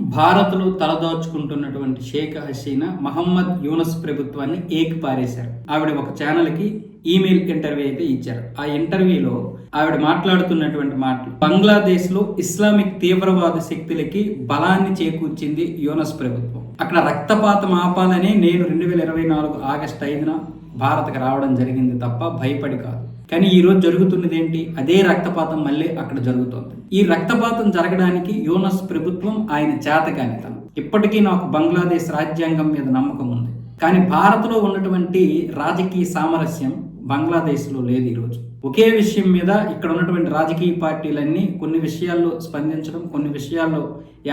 భారత్లో తలదాచుకుంటున్నటువంటి షేక్ హసీనా మహమ్మద్ యూనస్ ప్రభుత్వాన్ని ఏకిపారేశారు ఆవిడ ఒక ఛానల్కి ఈమెయిల్ ఇంటర్వ్యూ అయితే ఇచ్చారు. ఆ ఇంటర్వ్యూలో ఆవిడ మాట్లాడుతున్నటువంటి మాటలు బంగ్లాదేశ్లో ఇస్లామిక్ తీవ్రవాద శక్తులకి బలాన్ని చేకూర్చింది యూనస్ ప్రభుత్వం. అక్కడ రక్తపాతం ఆపాలని నేను రెండు వేల ఇరవై నాలుగు ఆగస్టు ఐదున భారత్కి రావడం జరిగింది తప్ప భయపడి కాదు. కానీ ఈ రోజు జరుగుతున్నది ఏంటి అదే రక్తపాతం మళ్ళీ అక్కడ జరుగుతోంది. ఈ రక్తపాతం జరగడానికి యోనస్ ప్రభుత్వం ఆయన చేతగానితనం. ఇప్పటికీ నాకు బంగ్లాదేశ్ రాజ్యాంగం మీద నమ్మకం ఉంది. కానీ భారత్లో ఉన్నటువంటి రాజకీయ సామరస్యం బంగ్లాదేశ్లో లేదు ఈరోజు ఒకే విషయం మీద ఇక్కడ ఉన్నటువంటి రాజకీయ పార్టీలన్నీ కొన్ని విషయాల్లో స్పందించడం కొన్ని విషయాల్లో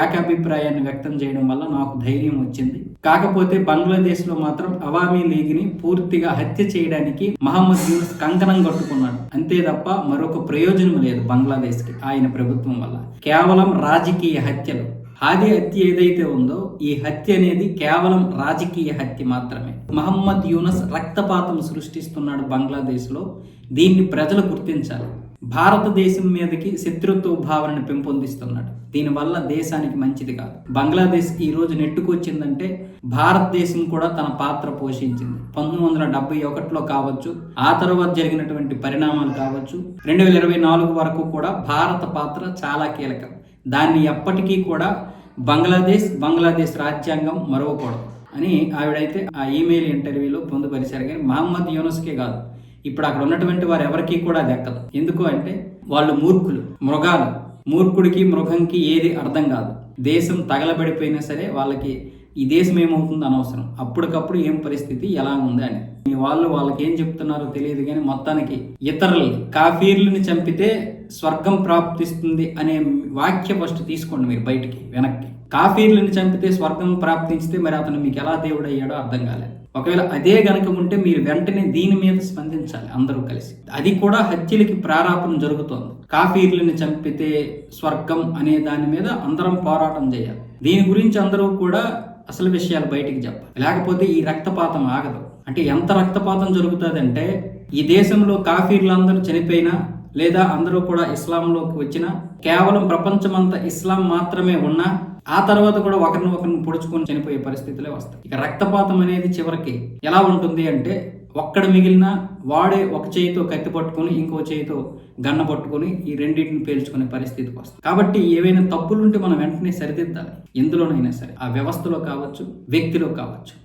ఏకాభిప్రాయాన్ని వ్యక్తం చేయడం వల్ల నాకు ధైర్యం వచ్చింది. కాకపోతే బంగ్లాదేశ్లో మాత్రం అవామీ లీగ్ని పూర్తిగా హత్య చేయడానికి మహమ్మద్ యూనస్ కంకణం కట్టుకున్నాడు. అంతే తప్ప మరొక ప్రయోజనం లేదు బంగ్లాదేశ్కి ఆయన ప్రభుత్వం వల్ల. కేవలం రాజకీయ హత్యలు. హాది హత్య ఏదైతే ఉందో ఈ హత్య అనేది కేవలం రాజకీయ హత్య మాత్రమే. మహమ్మద్ యూనస్ రక్తపాతం సృష్టిస్తున్నాడు బంగ్లాదేశ్లో. దీన్ని ప్రజలు గుర్తించాలి. భారతదేశం మీదకి శత్రుత్వ భావనను పెంపొందిస్తున్నాడు. దీనివల్ల దేశానికి మంచిది కాదు. బంగ్లాదేశ్ ఈ రోజు నెట్టుకొచ్చిందంటే భారతదేశం కూడా తన పాత్ర పోషించింది. పంతొమ్మిది వందల డెబ్బై ఒకటిలో కావచ్చు ఆ తర్వాత జరిగినటువంటి పరిణామాలు కావచ్చు రెండు వేల ఇరవై నాలుగు వరకు కూడా భారత పాత్ర చాలా కీలకం. దాన్ని ఎప్పటికీ కూడా బంగ్లాదేశ్ బంగ్లాదేశ్ రాజ్యాంగం మరవకూడదు అని ఆవిడైతే ఆ ఈమెయిల్ ఇంటర్వ్యూలో పొందుపరిచారు. కానీ మహమ్మద్ యూనస్కే కాదు. ఇప్పుడు అక్కడ ఉన్నటువంటి వారు ఎవరికీ కూడా దక్కదు. ఎందుకు అంటే వాళ్ళు మూర్ఖులు మృగాలు. మూర్ఖుడికి మృగంకి ఏది అర్థం కాదు. దేశం తగలబడిపోయినా సరే వాళ్ళకి ఈ దేశం ఏమవుతుందో అనవసరం. అప్పటికప్పుడు ఏం పరిస్థితి ఎలా ఉంది అని. మీ వాళ్ళు వాళ్ళకి ఏం చెప్తున్నారో తెలియదు కానీ మొత్తానికి ఇతరులు కాఫీర్లను చంపితే స్వర్గం ప్రాప్తిస్తుంది అనే వాక్య ఫస్ట్ తీసుకోండి మీరు బయటికి వెనక్కి. కాఫీర్లను చంపితే స్వర్గం ప్రాప్తించితే మరి అతను మీకు ఎలా దేవుడు అయ్యాడో అర్థం కాలేదు. ఒకవేళ అదే గనక ఉంటే మీరు వెంటనే దీని మీద స్పందించాలి అందరూ కలిసి. అది కూడా హత్యలకి ప్రారాపణ జరుగుతోంది. కాఫీర్లను చంపితే స్వర్గం అనే దాని మీద అందరం పోరాటం చేయాలి. దీని గురించి అందరూ కూడా అసలు విషయాలు బయటికి చెప్పాలి. లేకపోతే ఈ రక్తపాతం ఆగదు. అంటే ఎంత రక్తపాతం జరుగుతుందంటే ఈ దేశంలో కాఫీర్లందరూ చనిపోయినా లేదా అందరూ కూడా ఇస్లాంలోకి వచ్చినా కేవలం ప్రపంచమంతా ఇస్లాం మాత్రమే ఉన్నా ఆ తర్వాత కూడా ఒకరిని ఒకరిని పొడుచుకొని చనిపోయే పరిస్థితులే వస్తాయి. ఇక రక్తపాతం అనేది చివరికి ఎలా ఉంటుంది అంటే ఒక్కడ మిగిలిన వాడే ఒక చేయితో కత్తి పట్టుకొని ఇంకో చేయితో గన్న పట్టుకొని ఈ రెండింటిని పేల్చుకునే పరిస్థితికి వస్తుంది. కాబట్టి ఏవైనా తప్పులుంటే మనం వెంటనే సరిదిద్దాలి. ఎందులోనైనా సరే. ఆ వ్యవస్థలో కావచ్చు వ్యక్తిలో కావచ్చు.